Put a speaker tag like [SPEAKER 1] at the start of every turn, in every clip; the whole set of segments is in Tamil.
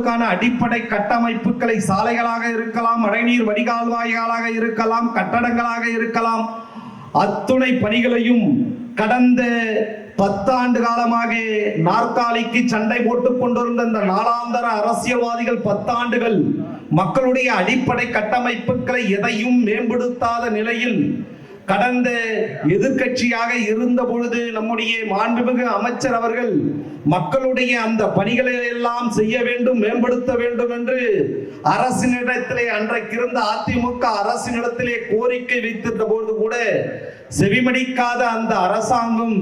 [SPEAKER 1] மக்களுக்கான அடிப்படை கட்டமைப்புகளை சாலைகளாக இருக்கலாம் மழைநீர் வடிகால்வாய்களாக இருக்கலாம் கட்டடங்களாக இருக்கலாம். அத்துணை பணிகளையும் கடந்த பத்தாண்டு காலமாக நாற்காலிக்கு சண்டை போட்டுக் கொண்டிருந்த இந்த நாளாந்தர அரசியல்வாதிகள் பத்தாண்டுகள் மக்களுடைய அடிப்படை கட்டமைப்புகளை எதையும் மேம்படுத்தாத நிலையில் கடந்த எதிர்க்கட்சியாக இருந்த பொழுது நம்முடைய மாண்புமிகு அமைச்சர் அவர்கள் மக்களுடைய அந்த பணிகளை எல்லாம் செய்ய வேண்டும் மேம்படுத்த வேண்டும் என்று அரசினிடத்திலே அன்றைக்கு இருந்த அதிமுக அரசினிடத்திலே கோரிக்கை வைத்திருந்த போது கூட செவிமடிக்காத அந்த அரசாங்கம்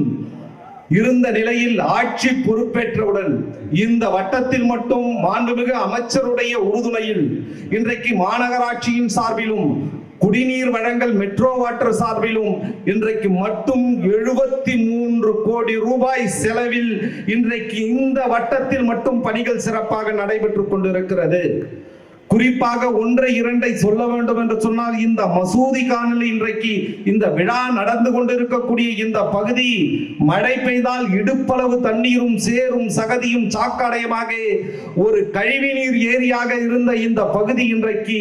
[SPEAKER 1] இருந்த நிலையில் ஆட்சி பொறுப்பேற்றவுடன் இந்த வட்டத்தில் மட்டும் மாண்புமிகு அமைச்சருடைய உறுதுணையில் இன்றைக்கு மாநகராட்சியின் சார்பிலும் குடிநீர் வழங்கல் மெட்ரோ வாட்டர் சார்பிலும் இன்றைக்கு மட்டும் எழுபத்தி மூன்று கோடி ரூபாய் செலவில் இன்றைக்கு இந்த வட்டத்தில் மட்டும் பணிகள் சிறப்பாக நடைபெற்று கொண்டிருக்கிறது. குறிப்பாக ஒன்றை இரண்டை சொல்ல வேண்டும் என்று சொன்னால் இந்த மசூதி காணொலி இன்றைக்கு இந்த விழா நடந்து கொண்டிருக்கக்கூடிய இந்த பகுதி மழை பெய்தால் இடுப்பளவு தண்ணீரும் சேரும் சகதியும் சாக்கடையமாக ஒரு கழிவுநீர் ஏரியாக இருந்த இந்த பகுதி இன்றைக்கு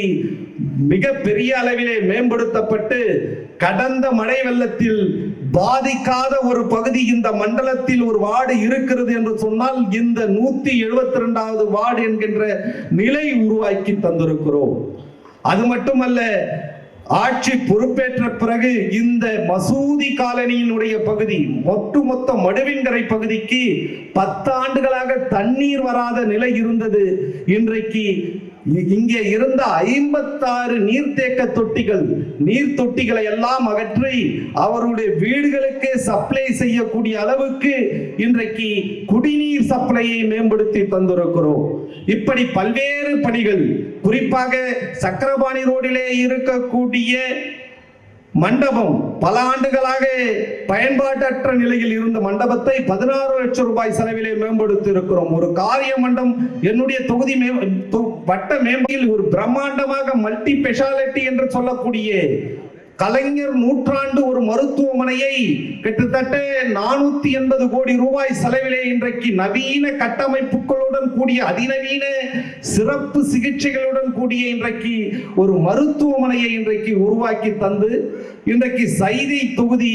[SPEAKER 1] மிக பெரிய அளவிலே மேம்படுத்தப்பட்டு கடந்த மழை வெள்ளத்தில் பாதிக்காத ஒரு பகுதி இந்த மண்டலத்தில் ஒரு வார்டு இருக்கிறது என்று சொன்னால் இந்த நூத்தி எழுபத்தி ரெண்டாவது வார்டு என்கின்ற நிலை உருவாக்கி தந்திருக்கிறோம். அது மட்டுமல்ல ஆட்சி பொறுப்பேற்ற பிறகு இந்த மசூதி காலனியினுடைய பகுதி ஒட்டுமொத்த மடுவின்கரை பகுதிக்கு பத்து ஆண்டுகளாக தண்ணீர் வராத நிலை இருந்தது. இன்றைக்கு இங்கே இருந்த ஐம்பத்தாறு நீர்த்தேக்க தொட்டிகள் நீர் தொட்டிகளை எல்லாம் அகற்றி அவருடைய வீடுகளுக்கு சப்ளை செய்யக்கூடிய அளவுக்கு இன்றைக்கு குடிநீர் சப்ளையை மேம்படுத்தி தந்திருக்கிறோம். இப்படி பல்வேறு பணிகள் குறிப்பாக சக்கரபாணி ரோடிலே இருக்கக்கூடிய மண்டபம் பல ஆண்டுகளாக பயன்பாட்டற்ற நிலையில் இருந்த மண்டபத்தை பதினாறு லட்சம் ரூபாய் செலவிலே மேம்படுத்தி இருக்கிறோம். ஒரு காரிய மண்டபம் என்னுடைய தொகுதி வட்ட மேம்பையில் ஒரு பிரம்மாண்டமாக மல்டி ஸ்பெஷாலிட்டி என்று சொல்லக்கூடிய கலைஞர் நூற்றாண்டு ஒரு மருத்துவமனையை கிட்டத்தட்ட நானூத்தி எண்பது கோடி ரூபாய் செலவிலே இன்றைக்கு நவீன கட்டமைப்புகளுடன் கூடிய அதிநவீன சிறப்பு சிகிச்சைகளுடன் கூடிய இன்றைக்கு ஒரு மருத்துவமனையை இன்றைக்கு உருவாக்கி தந்து இன்றைக்கு சைதை தொகுதி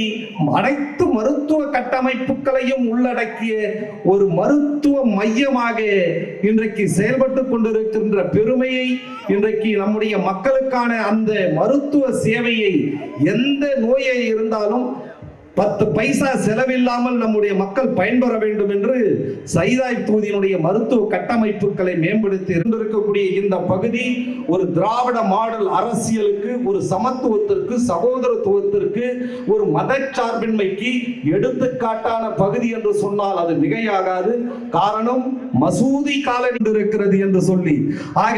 [SPEAKER 1] அனைத்து மருத்துவ கட்டமைப்புகளையும் உள்ளடக்கிய ஒரு மருத்துவ மையமாக இன்றைக்கு செயல்பட்டு கொண்டிருக்கின்ற பெருமையை இன்றைக்கு நம்முடைய மக்களுக்கான அந்த மருத்துவ சேவையை எந்த நோயை இருந்தாலும் பத்து பைசா செலவில்லாமல் நம்முடைய மக்கள் பயன்பெற வேண்டும் என்று சைதாய் தொகுதியினுடைய மருத்துவ கட்டமைப்புகளை மேம்படுத்தி இருந்திருக்கக்கூடிய இந்த பகுதி ஒரு திராவிட மாடல் அரசியலுக்கு ஒரு சமத்துவத்திற்கு சகோதரத்துவத்திற்கு ஒரு மதச்சார்பின்மைக்கு எடுத்துக்காட்டான பகுதி என்று சொன்னால் அது மிகையாகாது. காரணம் மசூதி காலனி இருக்கிறது என்று சொல்லி. ஆக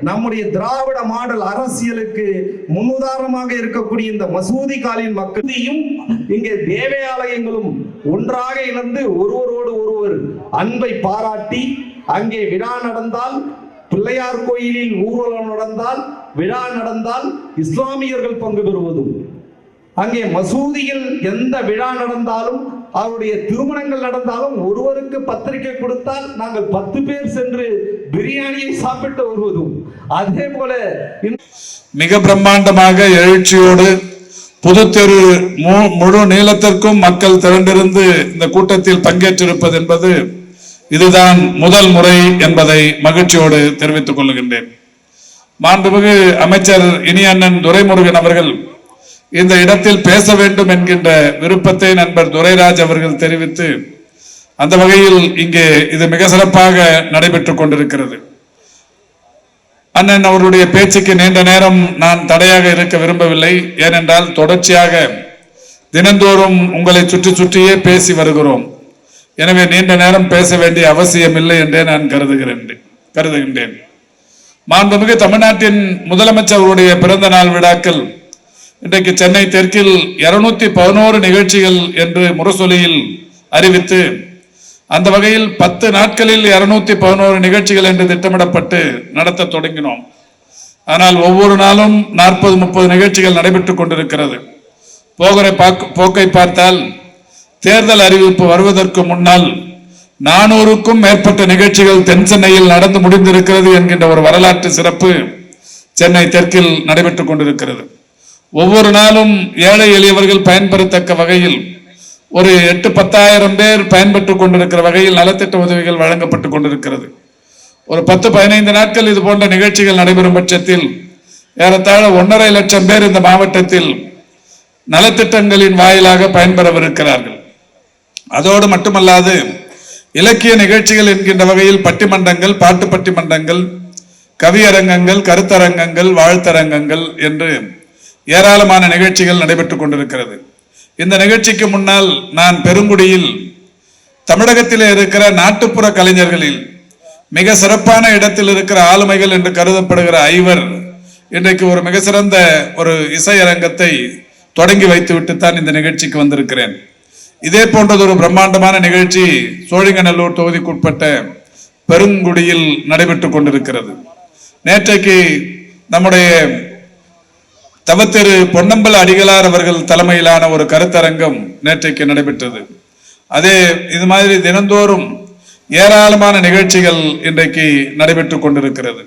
[SPEAKER 1] நம்முடைய திராவிட மாடல் அரசியலுக்கு முன்னுதாரணமாக இருக்கக்கூடிய இந்த மசூதி காலின் மக்களையும் இங்கே தேவாலயங்களும் ஒன்றாக இணைந்து ஒருவரோடு ஒருவர் அன்பை பாராட்டி அங்கே விழா நடந்தால் பிள்ளையார் கோயிலில் ஊர்வலம் நடந்தால் விழா நடந்தால் இஸ்லாமியர்கள் பங்கு பெறுவதும். அங்கே மசூதியில் எந்த விழா நடந்தாலும் அவருடைய திருமணங்கள் நடந்தாலும் ஒருவருக்கு பத்திரிகை கொடுத்தால் நாங்கள் பத்து பேர் சென்று பிரியாணியை சாப்பிட்டு வருவதும். அதே போல
[SPEAKER 2] மிக பிரம்மாண்டமாக எழுச்சியோடு புதுத்தெரு மு- முழு நீளத்திற்கும் மக்கள் திரண்டிருந்து இந்த கூட்டத்தில் பங்கேற்றிருப்பது என்பது இதுதான் முதல் முறை என்பதை மகிழ்ச்சியோடு தெரிவித்துக் கொள்கின்றேன். மாண்புமிகு அமைச்சர் இனி அண்ணன் துரைமுருகன் அவர்கள் இந்த இடத்தில் பேச வேண்டும் என்கின்ற விருப்பத்தை நண்பர் துரைராஜ் அவர்கள் தெரிவித்து அந்த வகையில் இங்கே இது மிக சிறப்பாக நடைபெற்றுக் கொண்டிருக்கிறது. அண்ணன் அவருடைய பேச்சுக்கு நீண்ட நேரம் நான் தடையாக இருக்க விரும்பவில்லை. ஏனென்றால் தொடர்ச்சியாக தினந்தோறும் உங்களை சுற்றி சுற்றியே பேசி வருகிறோம். எனவே நீண்ட நேரம் பேச வேண்டிய அவசியம் இல்லை என்றே நான் கருதுகிறேன். கருதுகின்றேன். மாண்புமிகு தமிழ்நாட்டின் முதலமைச்சருடைய பிறந்த நாள் விழாக்கள் இன்றைக்கு சென்னை தெற்கில் இருநூத்தி பதினோரு நிகழ்ச்சிகள் என்று முரசொலியில் அறிவித்து அந்த வகையில் பத்து நாட்களில் இருநூத்தி பதினோரு நிகழ்ச்சிகள் என்று திட்டமிடப்பட்டு நடத்த தொடங்கினோம். ஆனால் ஒவ்வொரு நாளும் நாற்பது முப்பது நிகழ்ச்சிகள் நடைபெற்றுக் கொண்டிருக்கிறது. போகிற போக்கை பார்த்தால் தேர்தல் அறிவிப்பு வருவதற்கு முன்னால் நானூறுக்கும் மேற்பட்ட நிகழ்ச்சிகள் தென் சென்னையில் நடந்து முடிந்திருக்கிறது என்கின்ற ஒரு வரலாற்று சிறப்பு சென்னை தெற்கில் நடைபெற்றுக் கொண்டிருக்கிறது. ஒவ்வொரு நாளும் ஏழை எளியவர்கள் பயன்பெறத்தக்க வகையில் ஒரு எட்டு பத்தாயிரம் பேர் பயன்பெற்றுக் கொண்டிருக்கிற வகையில் நலத்திட்ட உதவிகள் வழங்கப்பட்டு கொண்டிருக்கிறது. ஒரு பத்து பதினைந்து நாட்கள் இது போன்ற நிகழ்ச்சிகள் நடைபெறும் பட்சத்தில் ஏறத்தாழ ஒன்றரை லட்சம் பேர் இந்த மாவட்டத்தில் நலத்திட்டங்களின் வாயிலாக பயன்பெறவிருக்கிறார்கள். அதோடு மட்டுமல்லாது இலக்கிய நிகழ்ச்சிகள் என்கின்ற வகையில் பட்டிமன்றங்கள் பாட்டு பட்டிமன்றங்கள் கவியரங்கங்கள் கருத்தரங்கங்கள் வாழ்த்தரங்கங்கள் என்று ஏராளமான நிகழ்ச்சிகள் நடைபெற்றுக் கொண்டிருக்கிறது. இந்த நிகழ்ச்சிக்கு முன்னால் நான் பெருங்குடியில் தமிழகத்தில் இருக்கிற நாட்டுப்புற கலைஞர்களில் மிக சிறப்பான இடத்தில் இருக்கிற ஆளுமைகள் என்று கருதப்படுகிற ஐவர் இன்றைக்கு ஒரு மிக சிறந்த ஒரு இசையரங்கத்தை தொடங்கி வைத்துவிட்டு தான் இந்த நிகழ்ச்சிக்கு வந்திருக்கிறேன். இதே போன்றது ஒரு பிரம்மாண்டமான நிகழ்ச்சி சோழிங்கநல்லூர் தொகுதிக்குட்பட்ட பெருங்குடியில் நடைபெற்றுக் கொண்டிருக்கிறது. நேற்றைக்கு நம்முடைய தவத்திரு பொன்னம்பல அடிகளார் அவர்கள் தலைமையிலான ஒரு கருத்தரங்கம் நேற்றைக்கு நடைபெற்றது. அதே இது மாதிரி தினந்தோறும் ஏராளமான நிகழ்ச்சிகள் இன்றைக்கு நடைபெற்றுக் கொண்டிருக்கிறது.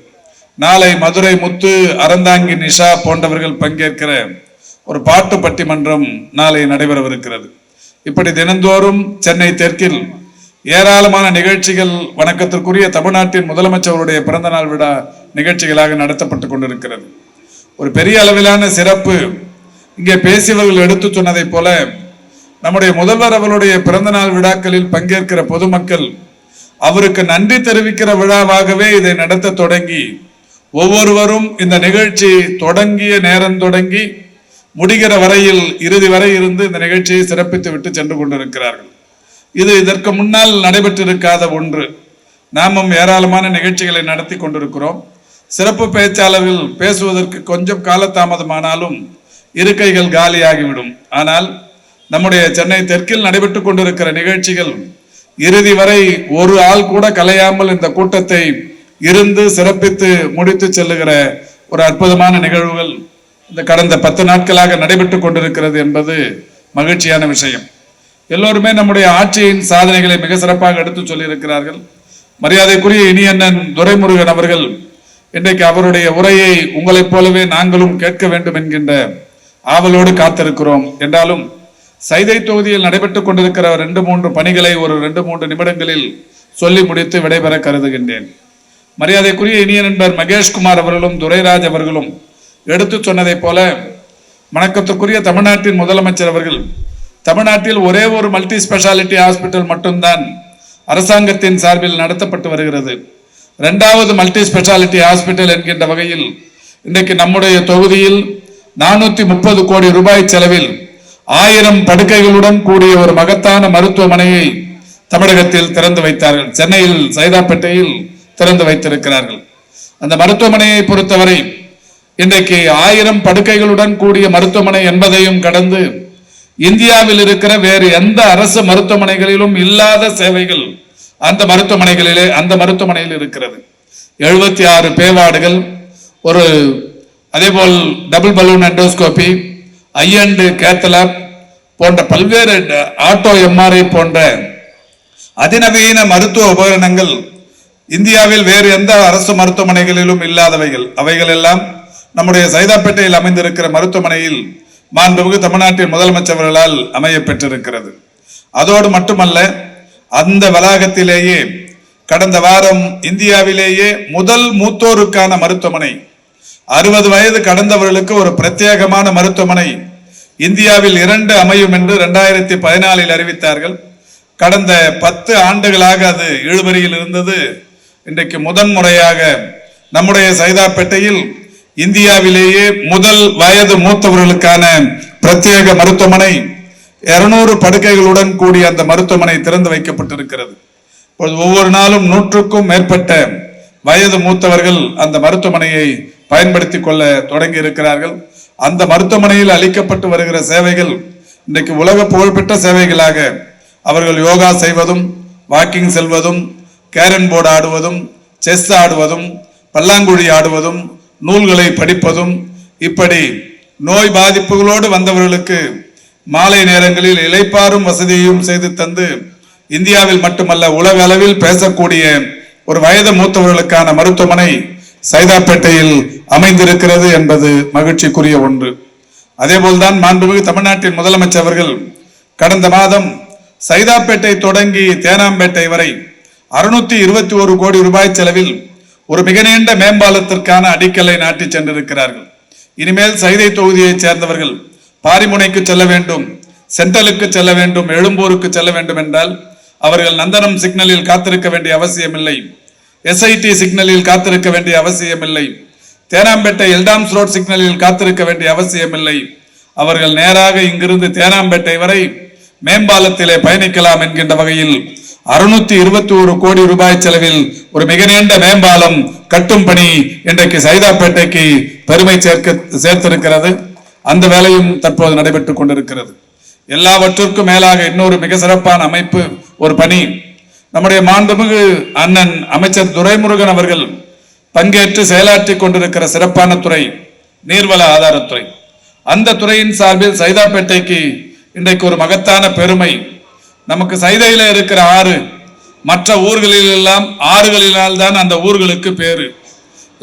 [SPEAKER 2] நாளை மதுரை முத்து அறந்தாங்கி நிஷா போன்றவர்கள் பங்கேற்கிற ஒரு பாட்டு பட்டிமன்றம் நாளை நடைபெறவிருக்கிறது. இப்படி தினந்தோறும் சென்னை தெற்கில் ஏராளமான நிகழ்ச்சிகள் வணக்கத்திற்குரிய தமிழ்நாட்டின் முதலமைச்சருடைய பிறந்தநாள் விழா நிகழ்ச்சிகளாக நடத்தப்பட்டு கொண்டிருக்கிறது. ஒரு பெரிய அளவிலான சிறப்பு. இங்கே பேசியவர்கள் எடுத்து சொன்னதைப் போல நம்முடைய முதல்வர் அவருடைய பிறந்தநாள் விழாக்களில் பங்கேற்கிற பொதுமக்கள் அவருக்கு நன்றி தெரிவிக்கிற விழாவாகவே இதை நடத்த தொடங்கி ஒவ்வொருவரும் இந்த நிகழ்ச்சி தொடங்கிய நேரம் தொடங்கி முடிகிற வரையில் இறுதி வரை இருந்து இந்த நிகழ்ச்சியை சிறப்பித்து விட்டு சென்று கொண்டிருக்கிறார்கள். இது இதற்கு முன்னால் நடைபெற்றிருக்காத ஒன்று. நாமும் ஏராளமான நிகழ்ச்சிகளை நடத்தி கொண்டிருக்கிறோம். சிறப்பு பேச்சாளர்கள் பேசுவதற்கு கொஞ்சம் காலதாமதமானாலும் இருக்கைகள் காலியாகிவிடும். ஆனால் நம்முடைய சென்னை தெற்கில் நடைபெற்றுக் கொண்டிருக்கிற நிகழ்ச்சிகள் இறுதி வரை ஒரு ஆள் கூட கலையாமல் இந்த கூட்டத்தை இருந்து சிறப்பித்து முடித்து செல்லுகிற ஒரு அற்புதமான நிகழ்வுகள் இந்த கடந்த பத்து நாட்களாக நடைபெற்றுக் கொண்டிருக்கிறது என்பது மகிழ்ச்சியான விஷயம். எல்லோருமே நம்முடைய ஆட்சியின் சாதனைகளை மிக சிறப்பாக எடுத்து சொல்லியிருக்கிறார்கள். மரியாதைக்குரிய இனியண்ணன் துரைமுருகன் அவர்கள் இன்றைக்கு அவருடைய உரையை உங்களைப் போலவே நாங்களும் கேட்க வேண்டும் என்கின்ற ஆவலோடு காத்திருக்கிறோம். என்றாலும் சைதை தொகுதியில் நடைபெற்றுக் கொண்டிருக்கிற ரெண்டு மூன்று பணிகளை ஒரு ரெண்டு மூன்று நிமிடங்களில் சொல்லி முடித்து விடைபெற கருதுகின்றேன். மரியாதைக்குரிய இனிய நண்பர் மகேஷ்குமார் அவர்களும் துரைராஜ் அவர்களும் எடுத்து சொன்னதைப் போல வணக்கத்துக்குரிய தமிழ்நாட்டின் முதலமைச்சர் அவர்கள் தமிழ்நாட்டில் ஒரே ஒரு மல்டி ஸ்பெஷாலிட்டி ஹாஸ்பிட்டல் மட்டும்தான் அரசாங்கத்தின் சார்பில் நடத்தப்பட்டு வருகிறது. ரெண்டாவது மல்டி ஸ்பெஷாலிட்டி ஹாஸ்பிட்டல் என்கின்ற வகையில் இன்றைக்கு நம்முடைய தொகுதியில் நானூத்தி முப்பது கோடி ரூபாய் செலவில் ஆயிரம் படுக்கைகளுடன் கூடிய ஒரு மகத்தான மருத்துவமனையை தமிழகத்தில் திறந்து வைத்தார்கள். சென்னையில் சைதாப்பேட்டையில் திறந்து வைத்திருக்கிறார்கள். அந்த மருத்துவமனையை பொறுத்தவரை இன்றைக்கு ஆயிரம் படுக்கைகளுடன் கூடிய மருத்துவமனை என்பதையும் கடந்து இந்தியாவில் இருக்கிற வேறு எந்த அரசு மருத்துவமனைகளிலும் இல்லாத சேவைகள் அந்த மருத்துவமனைகளிலே அந்த மருத்துவமனையில் இருக்கிறது. எழுபத்தி ஆறு பேவார்டுகள் ஒரு அதேபோல் double balloon endoscopy and cath lab போன்ற பல்வேறு ஆட்டோ எம்ஆர்ஐ போன்ற அதிநவீன மருத்துவ உபகரணங்கள் இந்தியாவில் வேறு எந்த அரசு மருத்துவமனைகளிலும் இல்லாதவைகள். அவைகள் எல்லாம் நம்முடைய சைதாப்பேட்டையில் அமைந்திருக்கிற மருத்துவமனையில் மாண்புமிகு தமிழ்நாட்டின் முதலமைச்சர்களால் அமைய பெற்றிருக்கிறது. அதோடு மட்டுமல்ல அந்த வளாகத்திலேயே கடந்த வாரம் இந்தியாவிலேயே முதல் மூத்தோருக்கான மருத்துவமனை. அறுபது வயது கடந்தவர்களுக்கு ஒரு பிரத்யேகமான மருத்துவமனை இந்தியாவில் இரண்டு அமையும் என்று இரண்டாயிரத்தி பதினாலில் அறிவித்தார்கள். கடந்த பத்து ஆண்டுகளாக அது இழுபறியில் இருந்தது. இன்றைக்கு முதன் முறையாக நம்முடைய சைதாப்பேட்டையில் இந்தியாவிலேயே முதல் வயது மூத்தவர்களுக்கான பிரத்யேக மருத்துவமனை இருநூறு படுக்கைகளுடன் கூடிய அந்த மருத்துவமனை திறந்து வைக்கப்பட்டிருக்கிறது. இப்பொழுது ஒவ்வொரு நாளும் நூற்றுக்கும் மேற்பட்ட வயது மூத்தவர்கள் அந்த மருத்துவமனையை பயன்படுத்திக் கொள்ள தொடங்கி இருக்கிறார்கள். அந்த மருத்துவமனையில் அளிக்கப்பட்டு வருகிற சேவைகள் இன்றைக்கு உலக புகழ்பெற்ற சேவைகளாக அவர்கள் யோகா செய்வதும் வாக்கிங் செல்வதும் கேரன் போர்டு ஆடுவதும் செஸ் ஆடுவதும் பல்லாங்குழி ஆடுவதும் நூல்களை படிப்பதும் இப்படி நோய் பாதிப்புகளோடு வந்தவர்களுக்கு மாலை நேரங்களில் இளைப்பாறும் வசதியையும் செய்து தந்து இந்தியாவில் மட்டுமல்ல உலக அளவில் பேசக்கூடிய ஒரு வயது மூத்தவர்களுக்கான மருத்துவமனை சைதாப்பேட்டையில் அமைந்திருக்கிறது என்பது மகிழ்ச்சிக்குரிய ஒன்று. அதேபோல்தான் மாண்புமிகு தமிழ்நாட்டின் முதலமைச்சர் அவர்கள் கடந்த மாதம் சைதாப்பேட்டை தொடங்கி தேனாம்பேட்டை வரை அறுநூத்தி இருபத்தி ஒரு கோடி ரூபாய் செலவில் ஒரு மிக நீண்ட மேம்பாலத்திற்கான அடிக்கல்லை நாட்டி சென்றிருக்கிறார்கள். இனிமேல் சைதை தொகுதியைச் சேர்ந்தவர்கள் பாரிமுனைக்கு செல்ல வேண்டும் சென்ட்ரலுக்கு செல்ல வேண்டும் எழும்பூருக்கு செல்ல வேண்டும் என்றால் அவர்கள் நந்தனம் சிக்னலில் காத்திருக்க வேண்டிய அவசியமில்லை. எஸ்ஐடி சிக்னலில் காத்திருக்க வேண்டிய அவசியமில்லை. தேனாம்பேட்டை எல்டாம்ஸ் ரோட் சிக்னலில் காத்திருக்க வேண்டிய அவசியமில்லை. அவர்கள் நேராக இங்கிருந்து தேனாம்பேட்டை வரை மேம்பாலத்திலே பயணிக்கலாம் என்கின்ற வகையில் அறுநூத்தி இருபத்தி ஒரு கோடி ரூபாய் செலவில் ஒரு மிக நீண்ட மேம்பாலம் கட்டும் பணி இன்றைக்கு சைதாப்பேட்டைக்கு பெருமை சேர்க்க சேர்த்திருக்கிறது. அந்த வேலையும் தற்போது நடைபெற்றுக் கொண்டிருக்கிறது. எல்லாவற்றிற்கும் மேலாக இன்னொரு மிக சிறப்பான அமைப்பு ஒரு பணி. நம்முடைய மாண்புமிகு அண்ணன் அமைச்சர் துரைமுருகன் அவர்கள் பங்கேற்று செயலாற்றி கொண்டிருக்கிற சிறப்பான துறை நீர்வள ஆதாரத்துறை அந்த துறையின் சார்பில் சைதாப்பேட்டைக்கு இன்றைக்கு ஒரு மகத்தான பெருமை. நமக்கு சைதையில இருக்கிற ஆறு மற்ற ஊர்களில் எல்லாம் ஆறுகளினால் தான் அந்த ஊர்களுக்கு பேரு.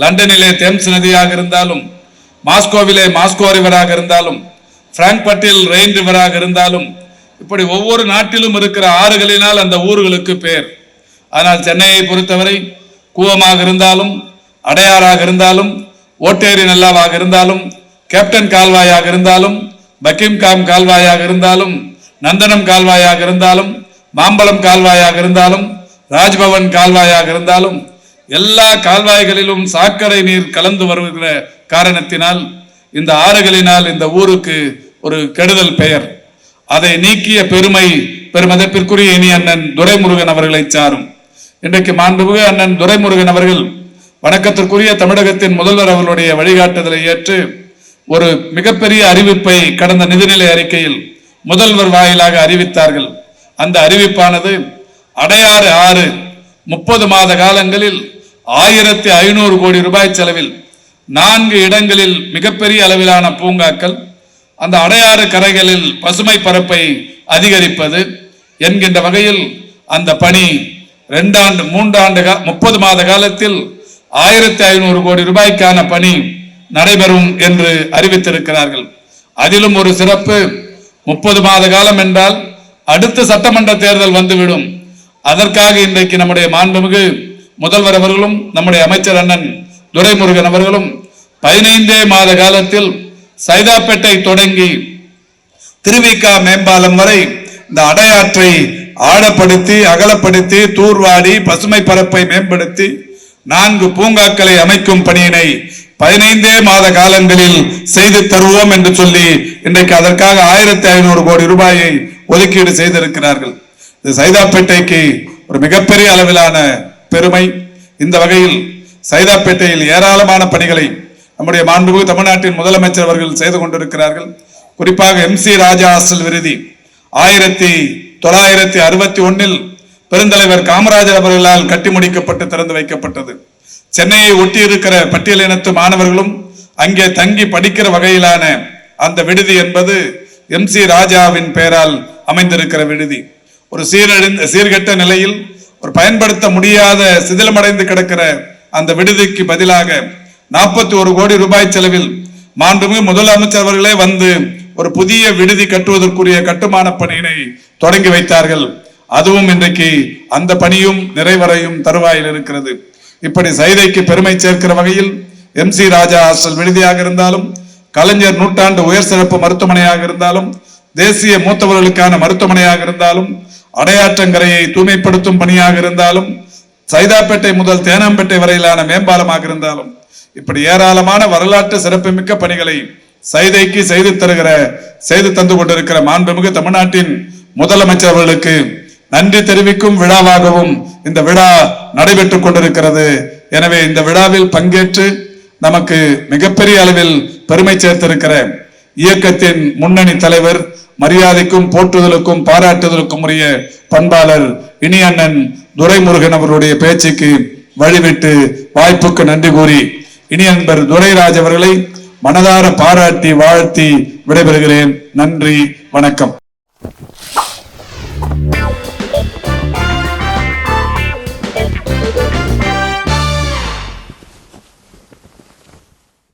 [SPEAKER 2] லண்டனிலே தேம்ஸ் நதியாக இருந்தாலும் மாஸ்கோவிலே மாஸ்கோ ரிவராக இருந்தாலும் பிராங்க்பட்டில் ரெயின் ரிவராக இருந்தாலும் இப்படி ஒவ்வொரு நாட்டிலும் இருக்கிற ஆறுகளினால் அந்த ஊர்களுக்கு பேர். ஆனால் சென்னையை பொறுத்தவரை கூவமாக இருந்தாலும் அடையாறாக இருந்தாலும் ஓட்டேரி நல்லாவாக இருந்தாலும் கேப்டன் கால்வாயாக இருந்தாலும் பக்கிம்காம் கால்வாயாக இருந்தாலும் நந்தனம் கால்வாயாக இருந்தாலும் மாம்பழம் கால்வாயாக இருந்தாலும் ராஜ்பவன் கால்வாயாக இருந்தாலும் எல்லா கால்வாய்களிலும் சாக்கடை நீர் கலந்து வருகிற காரணத்தினால் இந்த ஆறுகளினால் இந்த ஊருக்கு ஒரு கெடுதல் பெயர். அதை நீக்கிய பெருமை பெருமதிப்பிற்குரிய இனி அண்ணன் துரைமுருகன் அவர்களை சாரும். இன்றைக்கு மாண்புமிகு அண்ணன் துரைமுருகன் அவர்கள் வணக்கத்திற்குரிய தமிழகத்தின் முதல்வர் அவர்களுடைய வழிகாட்டுதலை ஏற்று ஒரு மிகப்பெரிய அறிவிப்பை கடந்த நிதிநிலை அறிக்கையில் முதல்வர் வாயிலாக அறிவித்தார்கள். அந்த அறிவிப்பானது அடையாறு ஆறு முப்பது மாத காலங்களில் ஆயிரத்தி ஐநூறு கோடி ரூபாய் செலவில் நான்கு இடங்களில் மிகப்பெரிய அளவிலான பூங்காக்கள் அந்த அடையாறு கரைகளில் பசுமை பரப்பை அதிகரிப்பது என்கின்ற வகையில் அந்த பணி ரெண்டாண்டு மூன்றாண்டு முப்பது மாத காலத்தில் ஆயிரத்தி ஐநூறு கோடி ரூபாய்க்கான பணி நடைபெறும் என்று அறிவித்திருக்கிறார்கள். அதிலும் ஒரு சிறப்பு முப்பது மாத காலம் என்றால் அடுத்த சட்டமன்ற தேர்தல் வந்துவிடும். அதற்காக இன்றைக்கு நம்முடைய மாண்புமிகு முதல்வர் அவர்களும் நம்முடைய அமைச்சர் அண்ணன் துரைமுருகன் அவர்களும் பதினைந்தே மாத காலத்தில் சைதாப்பேட்டை தொடங்கி திருவிக்கா மேம்பாலம் வரை இந்த அடையாற்றை ஆழப்படுத்தி அகலப்படுத்தி தூர்வாடி பசுமை பரப்பை மேம்படுத்தி நான்கு பூங்காக்களை அமைக்கும் பணியினை பதினைந்தே மாத காலங்களில் செய்து தருவோம் என்று சொல்லி இன்றைக்கு அதற்காக ஆயிரத்தி ஐநூறு கோடி ரூபாயை ஒதுக்கீடு செய்திருக்கிறார்கள். இது சைதாப்பேட்டைக்கு ஒரு மிகப்பெரிய அளவிலான பெருமை. இந்த வகையில் சைதாப்பேட்டையில் ஏராளமான பணிகளை நம்முடைய மாண்புமிகு தமிழ்நாட்டின் முதலமைச்சர் அவர்கள் செய்து கொண்டிருக்கிறார்கள். குறிப்பாக எம் சி ராஜா ஹாஸ்டல் விருதி. ஆயிரத்தி தொள்ளாயிரத்தி அறுபத்தி ஒன்னில் பெருந்தலைவர் காமராஜர் அவர்களால் கட்டி முடிக்கப்பட்டு திறந்து வைக்கப்பட்டது. சென்னையை ஒட்டி இருக்கிற பட்டியலினத்து மாணவர்களும் அங்கே தங்கி படிக்கிற வகையிலான அந்த விடுதி என்பது எம் சி ராஜாவின் பெயரால் அமைந்திருக்கிற விடுதி. ஒரு சீரழிந்த சீர்கெட்ட நிலையில் ஒரு பயன்படுத்த முடியாத சிதிலமடைந்து கிடக்கிற அந்த விடுதிக்கு பதிலாக நாற்பத்தி ஒரு கோடி ரூபாய் செலவில் மாண்புமிகு முதலமைச்சர் அவர்களே வந்து ஒரு புதிய விடுதி கட்டுவதற்குரிய கட்டுமான பணியினை தொடங்கி வைத்தார்கள். அதுவும் இன்றைக்கு அந்த பணியும் நிறைவரையும் தருவாயில் இருக்கிறது. இப்படி சைதைக்கு பெருமை சேர்க்கிற வகையில் எம் சி ராஜா ஹாஸ்டல் விடுதியாக இருந்தாலும் கலைஞர் நூற்றாண்டு உயர் சிறப்பு மருத்துவமனையாக இருந்தாலும் தேசிய மூத்தவர்களுக்கான மருத்துவமனையாக இருந்தாலும் அடையாற்றங்கரையை தூய்மைப்படுத்தும் பணியாக இருந்தாலும் சைதாப்பேட்டை முதல் தேனாம்பேட்டை வரையிலான மேம்பாலமாக இருந்தாலும் இப்படி ஏராளமான வரலாற்று சிறப்புமிக்க பணிகளை சைதைக்கு செய்து தருகிற செய்து தந்து கொண்டிருக்கிற மாண்புமிகு தமிழ்நாட்டின் முதலமைச்சர் அவர்களுக்கு நன்றி தெரிவிக்கும் விழாவாகவும் இந்த விழா நடைபெற்றுக் கொண்டிருக்கிறது. எனவே இந்த விழாவில் பங்கேற்று நமக்கு மிகப்பெரிய அளவில் பெருமை சேர்த்திருக்கிறேன் இயக்கத்தின் முன்னணி தலைவர் மரியாதைக்கும் போற்றுதலுக்கும் பாராட்டுதலுக்கும் உரிய பண்பாளர் இனி அண்ணன் துரைமுருகன் அவருடைய பேச்சுக்கு வழிவிட்டு வாய்ப்புக்கு நன்றி கூறி இனி அன்பர் துரைராஜ் அவர்களை மனதார பாராட்டி வாழ்த்தி விடைபெறுகிறேன். நன்றி வணக்கம்.